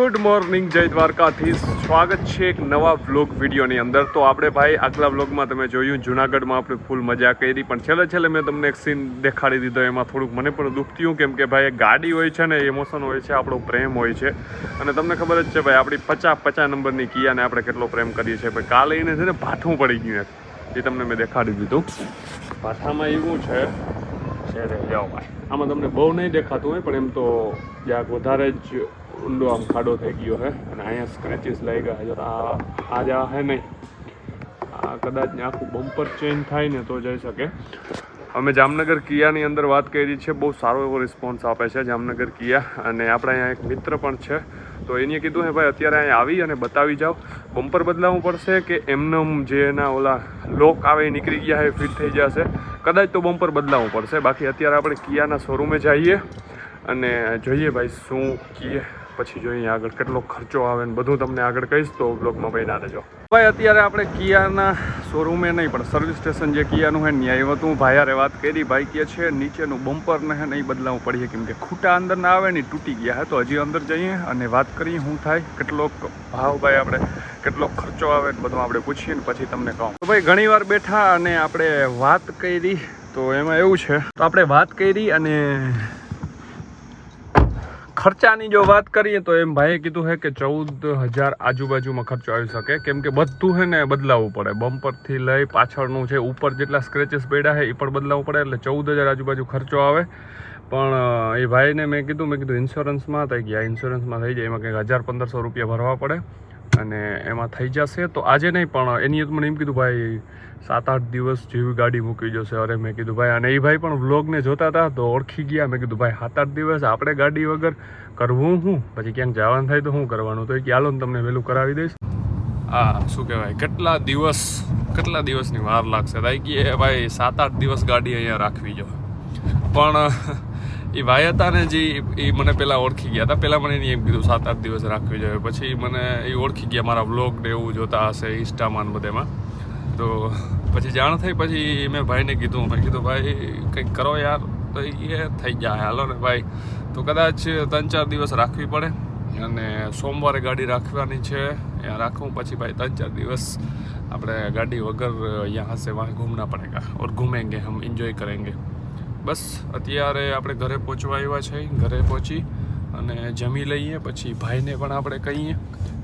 Good morning જય દ્વારકાથી સ્વાગત છે એક નવા વ્લોગ વિડીયોની અંદર. તો આપણે ભાઈ, આગલા વ્લોગમાં તમે જોયું, જુનાગઢમાં આપણે ફૂલ મજા કરી. પણ છેલ્લે છેલ્લે મેં તમને એક સીન દેખાડી દીધો, એમાં થોડુંક મને પણ દુઃખ થયું, કેમ કે ભાઈ ગાડી હોય છે ને ઇમોશન હોય છે, આપણો પ્રેમ હોય છે. અને તમને ખબર જ છે ભાઈ, આપણી પચાસ પચાસ નંબરની કિયાને આપણે કેટલો પ્રેમ કરીએ છીએ. ભાઈ, કાલે એને છે ને ભાઠું પડી ગયું એક. એ તમને મેં દેખાડી દીધું. ભાઠામાં એવું છે. જાઓ ભાઈ. આમાં તમને બહુ નહીં દેખાતું હોય, પણ એમ તો જરાક વધારે જ ઊંડો આમ ખાડો થઈ ગયો છે અને અહીંયા સ્ક્રેચીસ લઈ ગયા છે આ આ જ આ હે નહીં આ કદાચ આખું બમ્પર ચેન્જ થાય ને તો જઈ શકે અમે જામનગર કિયાની અંદર વાત કરી છે બહુ સારો એવો રિસ્પોન્સ આપે છે જામનગર કિયા અને આપણા અહીંયા એક મિત્ર પણ છે તો એને કીધું હે ભાઈ અત્યારે અહીંયા આવી અને બતાવી જાઓ બમ્પર બદલાવવું પડશે કે એમનેમ જે એના ઓલા લોક આવે એ નીકળી ગયા એ ફિટ થઈ જશે। કદાચ તો બમ્પર બદલાવવું પડશે, બાકી અત્યારે આપણે કિયાના શોરૂમે જઈએ। અને જોઈએ ભાઈ શું કીએ। પછી જોઈએ આગળ કેટલો ખર્ચો આવે ને બધું તમને આગળ કહીશ, તો બ્લોગમાં ના રહેજો. ભાઈ, અત્યારે આપણે કિયાના શોરૂમે નહીં, પણ સર્વિસ સ્ટેશન જે કિયાનું હે ત્યાં આવ્યું હતું ભાઈ હારે વાત કરી. ભાઈ કે છે, નીચેનું બમ્પર ને નહીં બદલાવું પડીએ. કેમ કે ખૂટા અંદર ના આવે ને તૂટી ગયા હે, તો હજી અંદર જઈએ અને વાત કરીએ શું થાય, કેટલો ભાવ ભાઈ આપણે, કેટલો ખર્ચો આવે ને, બધું આપણે પૂછીએ ને, પછી તમને કહું. તો ભાઈ ઘણીવાર બેઠા અને આપણે વાત કરી, તો એમાં એવું છે. તો આપણે વાત કરી અને ખર્ચાની જો વાત કરીએ તો એમ ભાઈએ કીધું છે કે ચૌદ હજાર આજુબાજુમાં ખર્ચો આવી શકે. કેમ કે બધું છે ને બદલાવવું પડે. બમ્પરથી લઈ પાછળનું છે ઉપર જેટલા સ્ક્રેચિસ પડ્યા છે એ પણ બદલાવવું પડે. એટલે ચૌદ હજાર આજુબાજુ ખર્ચો આવે. પણ એ ભાઈને મેં કીધું મેં કીધું ઇન્સ્યોરન્સમાં થઈ ગયા. ઇન્સ્યોરન્સમાં થઈ જાય. એમાં કંઈક હજાર પંદરસો રૂપિયા ભરવા પડે. અને એમાં થઈ જશે. તો આજે નહીં, પણ એની મને એમ કીધું, ભાઈ સાત આઠ દિવસ જેવી ગાડી મૂકી જશે. અરે, મેં કીધું, ભાઈ, અને એ ભાઈ પણ વ્લોગને જોતા હતા, તો ઓળખી ગયા. મેં કીધું, ભાઈ સાત આઠ દિવસ આપણે ગાડી વગર કરવું શું પછી ક્યાંક જવાનું થાય તો શું કરવાનું? તો એ ચાલો ને તમને વહેલું કરાવી દઈશ. હા શું કહેવાય, કેટલા દિવસ, કેટલા દિવસની વાર લાગશે? થાય કે ભાઈ સાત આઠ દિવસ ગાડી અહીંયા રાખવી જો. પણ એ ભાઈ હતા ને જે એ મને પહેલાં ઓળખી ગયા હતા. પહેલાં મને એની એમ કીધું, સાત, આઠ દિવસ રાખવી જોઈએ. પછી મને એ ઓળખી ગયા મારા બ્લોગ ને એવું જોતા હશે, ઇન્સ્ટામાં બધેમાં. તો પછી જાણ થઈ, પછી મેં ભાઈને કીધું, મેં કીધું, ભાઈ, કંઈક કરો યાર. તો એ થઈ જાય હાલો ને ભાઈ. તો કદાચ ત્રણ, ચાર દિવસ રાખવી પડે. અને સોમવારે ગાડી રાખવાની છે એ રાખું. પછી ભાઈ ત્રણ, ચાર દિવસ આપણે ગાડી વગર અહીંયા હશે, વહાં ઘૂમના પડેગા ઓર ઘૂમેંગે, હમ એન્જોય કરેંગે. બસ અત્યારે આપણે ઘરે પહોંચવા આવ્યા છે ઘરે પહોંચી અને જમી લઈએ પછી ભાઈને પણ આપણે કહીએ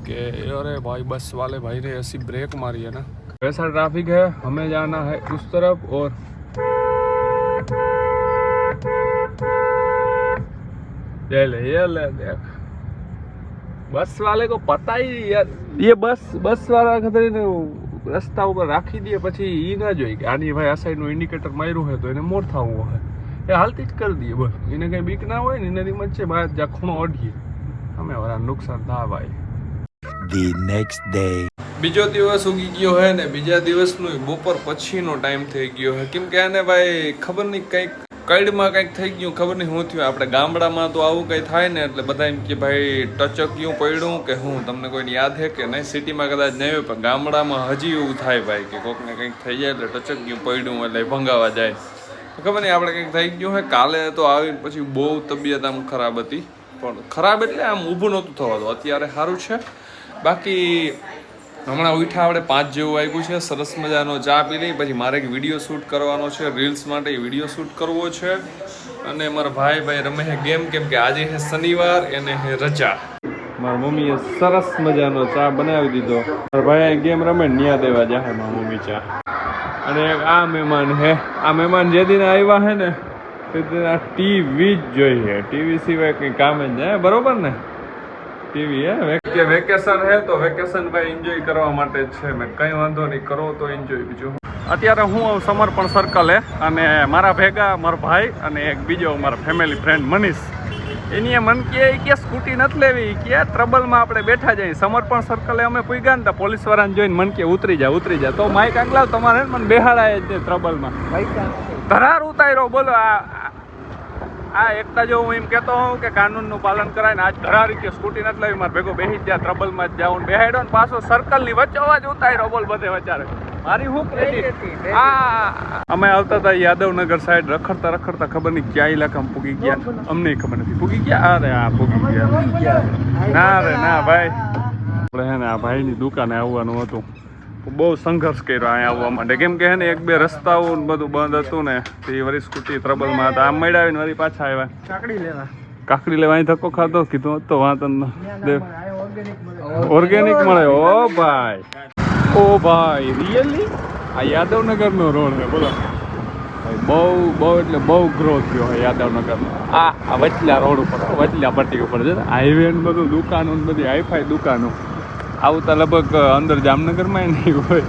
કે અરે ભાઈ બસ वाले भाई ने ऐसी ब्रेक मारी है ना वैसा ट्रैफिक है हमें जाना है उस तरफ और ये ले ये ले देख बस वाले को पता ही नहीं यार ये बस बस वाला ખતરીને રસ્તા ઉપર રાખી દે પછી એ ના જોઈ કે આની ભાઈ આ સાઈડનું ઇન્ડિકેટર માર્યું હોય તો એને મોર થવું હોય. એ હાલતી જ કરી દઈએ બસ. એને કંઈ બીક ના હોય ને એનાથી મચ્છે બહાર જ્યાં ખૂણો અડીએ. અમે વરા નુકસાન ના ભાઈ ધી નેક્સ્ટ ડે બીજો દિવસ ઉગી ગયો હે ને બીજા દિવસનો બપોર પછીનો ટાઈમ થઈ ગયો હે. કેમ કે આને ભાઈ ખબર નહીં કંઈક કઈડમાં કંઈક થઈ ગયું, ખબર નહીં શું થયું, આપણે ગામડામાં તો આવું કંઈ થાય ને, એટલે બધા એમ કે ભાઈ, ટચક્યું પડ્યું કે હું, તમને કોઈને યાદ હે કે નહીં? સિટીમાં કદાચ નહીં હોય, પણ ગામડામાં હજી એવું થાય ભાઈ કે કોકને કંઈક થઈ જાય એટલે ટચક્યું પડ્યું એટલે ભંગાવા જાય. ખબર નહીં, આપણે કંઈક થઈ ગયું હે, કાલે તો આવીને પછી બહુ તબિયત આમ ખરાબ હતી. પણ ખરાબ એટલે આમ ઊભું નહોતું થવાતું, અત્યારે સારું છે. બાકી હમણાં ઉઠા આપણે પાંચ જેવું આવ્યું છે, સરસ મજાનો ચા પી લઈ, પછી મારે એક વીડિયો શૂટ કરવાનો છે રીલ્સ માટે વીડિયો શૂટ કરવો છે. અને મારા ભાઈ ભાઈ રમે છે ગેમ, કેમ કે આજે છે શનિવાર, એને છે રજા. મારા મમ્મીએ સરસ મજાનો ચા બનાવી દીધો. મારા ભાઈ ગેમ રમે ન્યા દેવા જાહે મારા મમ્મી ચા. અને આ મહેમાન હે આ મહેમાન જે દિન આવ્યા હે ને, તે દિન આ ટીવી જ જોઈએ. ટીવી સિવાય કંઈ કામ જ નહીં બરોબર ને? ટીવી હે? કે વેકેશન હે તો વેકેશન ભાઈ એન્જોય કરવા માટે જ છે મેં. કંઈ વાંધો નહીં કરો તો એન્જોય બીજું. અત્યારે હું સમર્પણ સર્કલ હે અને મારા ભેગા મારો ભાઈ અને એક બીજો મારા ફેમિલી ફ્રેન્ડ મનીષ. એની એ મન કે કે સ્કૂટી નથી લેવી. કે ટ્રબલમાં આપણે બેઠા જઈએ સમર્પણ સર્કલે અમે પૂગ્યા ને તો પોલીસ વાળાને જોઈને મન કે ઉતરી જા ઉતરી જા. તો માઇક આગલાવ તમારે મને બેહાડાય જ ટ્રબલમાં ધરાર ઉતાર્યો બોલો આ આ એકતા જો હું એમ કહેતો હોઉં કે કાનૂનનું પાલન કરાય ને આજ ધરારી કે સ્કૂટી નથી લાવી મારે ભેગો બેસી જ જ્યાં ટ્રબલમાં જ જાઉં બેહાડ્યો ને પાછો સર્કલની વચ્ચે અવાજ ઉતાર્યો બોલ બધે વચારે મારી હું ક્રેડિટ આ અમે આવતા હતા યાદવનગર સાઈડ રખડતા રખડતા ખબર નહીં ક્યાં ઇલાકામાં પૂગી ગયા. અમને ખબર નથી. પૂગી ગયા? અરે આ પૂગી ગયા. ના રે ના ભાઈ. આપણે હે ને આ ભાઈની દુકાને આવવાનું હતું. બહુ સંઘર્ષ કર્યો અહીંયા આવવા માટે. કેમ કે હે ને એક બે રસ્તાઓ ને બધું બંધ હતું ને તે એ વળી સ્કૂટી ટ્રબલમાં હતા. આમ મળ્યા આવીને વળી પાછા આવ્યા. કાકડી લેવા. કાકડી લેવા અહીં ધક્કો ખાધો? કીધું તો વાંધો ન દેવ. ઓર્ગેનિક મળે ઓ ભાઈ. ઓ ભાઈ રિયલી આ યાદવનગર નો રોડ છે બોલો. બહુ બહુ એટલે બહુ ગ્રોથ થયો છે યાદવનગર આ આ વચલા રોડ ઉપર વચલા પટ્ટી ઉપર છે હાઈવે ને બધું દુકાનો ને બધી હાઈફાઈ દુકાનો. આવતા લગભગ અંદર જામનગરમાં નહીં હોય.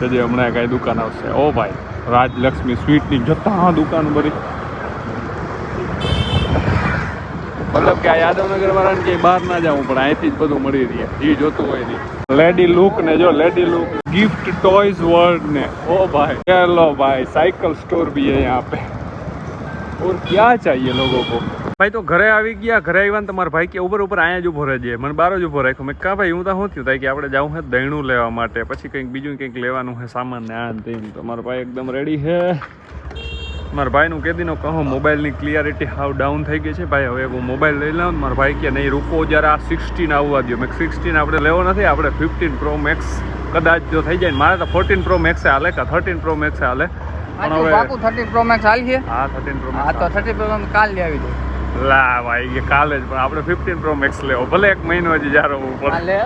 તો જે હમણાં કાંઈ દુકાન આવશે. ઓ ભાઈ, રાજલક્ષ્મી સ્વીટની જતા દુકાન ભરી. મતલબ કે આ યાદવનગર વાળાને કે બહાર ના જવું પણ અહીંથી જ બધું મળી રહે. એ જોતું હોય નહીં. લેડી લુક ને જો lady look gift toys world ને. ઓ ભાઈ, ચલો ભાઈ સાયકલ સ્ટોર ભી હે આપે. પે ઓર ક્યા ચાહીએ લોકો? કો ભાઈ તો ઘરે આવી ગયા ઘરે આવ્યા તમારા ભાઈ કે ઉપર ઉપર અહીંયા જ ઊભો રહેજે. મને બાર જ ઊભો રાખ્યો. મેં કા ભાઈ હું તો શું થયું? થાય કે આપણે જવું છે દહીણું લેવા માટે. પછી કંઈક બીજું કંઈક લેવાનું છે સામાન ને આ તેમ. તો મારો ભાઈ એકદમ રેડી છે મારા ભાઈનું કેદીનો કહો મોબાઈલની ક્લિયરિટી હાવ ડાઉન થઈ ગઈ છે. ભાઈ હવે હું મોબાઈલ લઈ લઉં મારા ભાઈ કે નહીં રૂકો જરા આ સિક્સટીન આવવા દો મેં સિક્સટીન આપણે લેવો નથી આપણે ફિફ્ટીન પ્રો મેક્સ કદાચ જો થઈ જાય ને મારે તો ફોર્ટીન પ્રો મેક્સે હાલે કે થર્ટીન પ્રો મેક્સે હાલે. પણ હવે થર્ટી પ્રો મેક્સ હાલ છે? હા થર્ટીન પ્રો હા તો થર્ટી પ્રો મેક્સ કાલ લઈ આવી દો. લા ભાઈ કે કાલે જ પણ આપણે ફિફ્ટીન પ્રો મેક્સ લેવો. ભલે એક મહિનો જ જારો પડે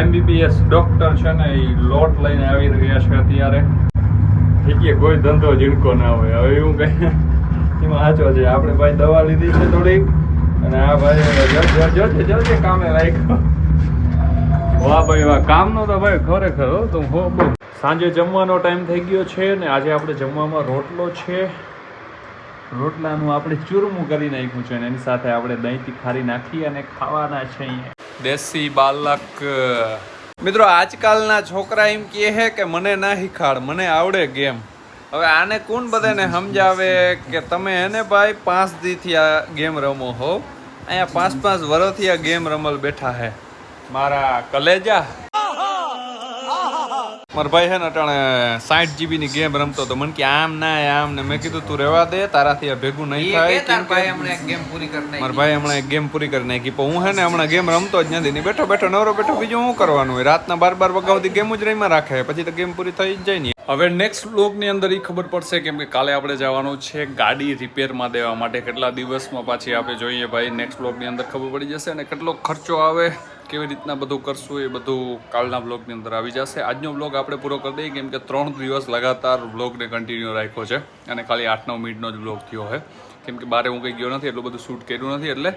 એમબીબીએસ ડોક્ટર છે ને એ લોટ લઈને આવી રહ્યા છે અત્યારે. ઠીક કોઈ ધંધો ઝીણકો ના હોય. હવે એવું કઈ એમાં સાચો છે. આપણે ભાઈ દવા લીધી છે થોડીક અને આ ભાઈ જોજે જોજે કામે રાખ્યો. વાહ ભાઈ વાહ. કામનો તો ભાઈ ખરેખર હો તું હો સાંજે જમવાનો ટાઈમ થઈ ગયો છે ને આજે આપણે જમવામાં રોટલો છે. રોટલાનું આપણે ચૂરમું કરી નાખ્યું છે અને એની સાથે આપણે દહીંથી તીખારી નાખી અને ખાવાના છે અહીંયા. દેશી બાલક મિત્રો આજકાલના છોકરા એમ કહે છે કે મને ના શીખાડ, મને આવડે ગેમ. હવે આને કોણ બધાને સમજાવે કે તમે એને ભાઈ પાંચ દીથી આ ગેમ રમો હો? અહીંયા પાંચ પાંચ વર્ષથી આ ગેમ રમલ બેઠા હે. મારા કલેજા મારા ભાઈ છે ને અટાણે સાઠ જીબી ની ગેમ રમતો તો મને કે આમ ના આમ ને. મેં કીધું તું રહેવા દે તારાથી આ ભેગું નહીં થાય કેમ ગેમ પૂરી કરી મારા ભાઈ હમણાં એક ગેમ પૂરી કરી નાખી. પણ હું હે ને હમણાં ગેમ રમતો જ નથી. ને બેઠો બેઠો નવરો બેઠો બીજું શું કરવાનું હોય? રાતના બાર બાર વાગ્યા સુધી ગેમ જ રહીમાં રાખે. પછી તો ગેમ પૂરી થઈ જ જાય ને. હવે નેક્સ્ટ બ્લોગની અંદર એ ખબર પડશે કેમ કે કાલે આપણે જવાનું છે ગાડી રિપેરમાં દેવા માટે. કેટલા દિવસમાં પાછી આપણે જોઈએ ભાઈ. નેક્સ્ટ બ્લોગની અંદર ખબર પડી જશે અને કેટલો ખર્ચો આવે. કેવી રીતના બધું કરશું એ બધું કાલના બ્લોગની અંદર આવી જશે. આજનો બ્લોગ આપણે પૂરો કરી દઈએ, કેમ કે ત્રણ દિવસ લગાતાર બ્લોગને કન્ટિન્યુ રાખ્યો છે અને ખાલી આઠ નવ મિનિટનો જ બ્લોગ થયો છે. કેમ કે બારે હું કંઈ ગયો નથી, એટલું બધું શૂટ કર્યું નથી, એટલે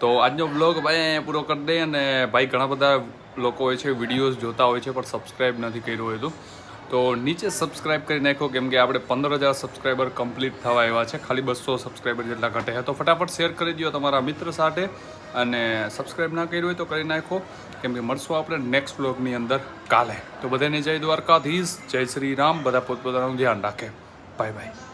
તો આજનો બ્લોગ ભાઈ પૂરો કરી દઈએ અને ભાઈ ઘણા બધા લોકો હોય છે વિડીયોઝ જોતા હોય છે, પણ સબસ્ક્રાઈબ નથી કર્યું હોય તો. તો નીચે સબસ્ક્રાઇબ કરી નાખો, કેમ કે આપણે પંદર હજાર સબસ્ક્રાઈબર કમ્પ્લીટ થવા આવ્યા છે. ખાલી બસો સબસ્ક્રાઈબર જેટલા ઘટે છે. તો ફટાફટ શેર કરી દો તમારા મિત્ર સાથે અને સબસ્ક્રાઈબ ના કર્યું હોય તો કરી નાખો. કેમ કે મળશું આપણે નેક્સ્ટ બ્લોગની અંદર કાલે. તો બધાને જય દ્વારકાધીશ, જય શ્રી રામ. બધા પોતપોતાનું ધ્યાન રાખે. Bye bye